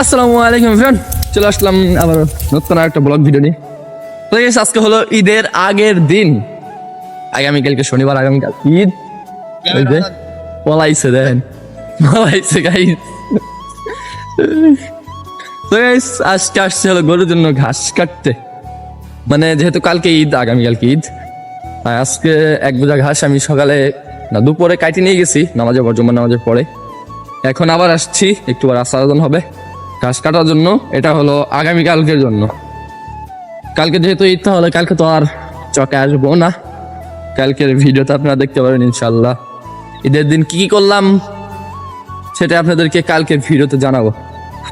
আসসালামু আলাইকুম ফ্রেন্ড চলে আসলাম আবার নতুন একটা ব্লগ ভিডিও নিয়ে। তো আজকে হলো ঈদের আগের দিন। আগামীকালকে শনিবার, আগামীকাল ঈদ। ওই যে, পলাইছে দেন পলাইছে তো আজকে আসছে হলো গরুর জন্য ঘাস কাটতে। মানে যেহেতু কালকে ঈদ, আগামীকালকে ঈদ। আজকে এক বোঝা ঘাস আমি সকালে না, দুপুরে কাটি নিয়ে গেছি নামাজের পর জুম্মার নামাজের পরে। এখন আবার আসছি। একটু আসার হবে। ঘাস কাটার জন্য, এটা হলো আগামীকালকের জন্য। কালকে যেহেতু ঈদ, তাহলে কালকে তো আর চকে আসব না। কালকের ভিডিওতে আপনারা দেখতে পারেন ইনশাল্লাহ ঈদের দিন কি কি করলাম, সেটা আপনাদেরকে কালকের ভিডিওতে জানাব।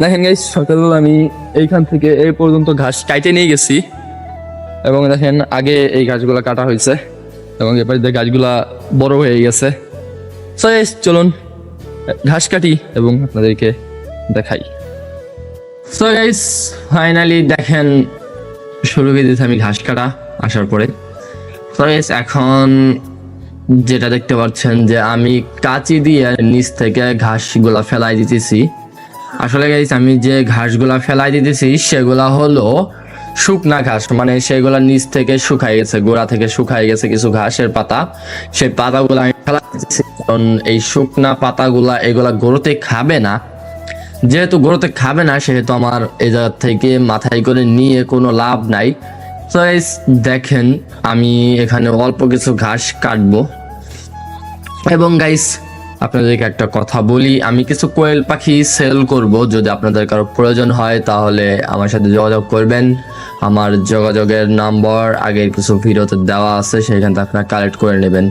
দেখেন গাইস সকালবেলা আমি এইখান থেকে এই পর্যন্ত ঘাস কাইটে নিয়ে গেছি। এবং দেখেন, আগে এই গাছগুলো কাটা হয়েছে। এবং এবার গাছগুলা বড় হয়ে গেছে। চলুন। ঘাস কাটি এবং আপনাদেরকে দেখাই। সো গাইস ফাইনালি দেখেন শুরু করে আমি ঘাস কাটা আসার পরে। তো গাইস এখন যেটা দেখতে পাচ্ছেন যে আমি কাঁচি দিয়ে নিচ থেকে ঘাসগুলা ফেলাই দিতেছি। আসলে গাইস আমি যে ঘাসগুলা ফেলাই দিতেছি, সেগুলা হলো শুকনা ঘাস মানে সেগুলা নিচ থেকে শুকাই গেছে, গোড়া থেকে শুকাই গেছে কিছু ঘাসের পাতা। সেই পাতাগুলো আমি দিতেছি কারণ এই শুকনা পাতাগুলা এগুলা গরুতে খাবে না। যেহেতু গরুতে খাবে না, সেহেতু আমার এই জায়গা থেকে মাথায় করে নিয়ে কোনো লাভ নাই। তো দেখেন, আমি এখানে অল্প কিছু ঘাস কাটবো। এবং গাইস আপনাদেরকে একটা কথা বলি, আমি কিছু কোয়েল পাখি সেল করব। যদি আপনাদের কারও প্রয়োজন হয়, তাহলে আমার সাথে যোগাযোগ করবেন। আমার যোগাযোগের নাম্বার, আগের কিছু ভিডিওতে দেওয়া আছে, সেখান থেকে আপনারা কালেক্ট করে নেবেন,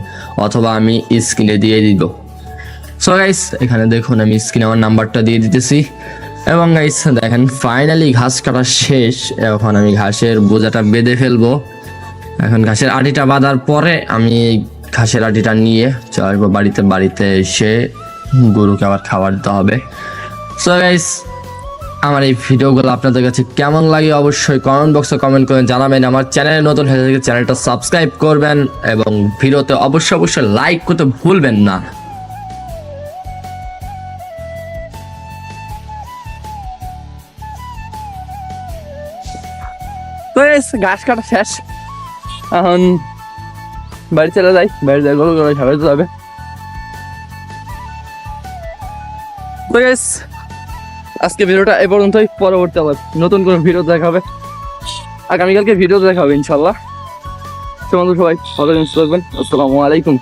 অথবা আমি স্ক্রিনে দিয়ে দিব। সো গাইস এখানে দেখুন, আমি স্ক্রিনে আমার নাম্বারটা দিয়ে দিতেছি। এবং গাইস দেখেন ফাইনালি ঘাস কাটা শেষ। এখন আমি ঘাসের বোঝাটা বেঁধে ফেলব। এখন ঘাসের আটিটা বাঁধার পরে আমি ঘাসের আটিটা নিয়ে চলে আসব বাড়িতে। বাড়িতে এসে গরুকে আবার খাবার দিতে হবে। সো গাইস আমার এই ভিডিওগুলো আপনাদের কাছে কেমন লাগে অবশ্যই কমেন্ট বক্সে কমেন্ট করে জানাবেন। আমার চ্যানেলে নতুন হয়ে থাকে চ্যানেলটা সাবস্ক্রাইব করবেন এবং ভিডিওতে অবশ্যই অবশ্যই লাইক করতে ভুলবেন না। তো ঘাস কাটা শেষ। এখন বাড়ি চলে যাই। বাড়ি যাই গরু গরু খাবার যাবে। তো আজকে ভিডিওটা এ পর্যন্তই। পরবর্তী আবার নতুন কোনো ভিডিও দেখাবে। আগামীকালকে ভিডিও দেখাবে ইনশাল্লাহ তোমাদের সবাই, ভালো জিনিস রাখবেন আসসালামু আলাইকুম।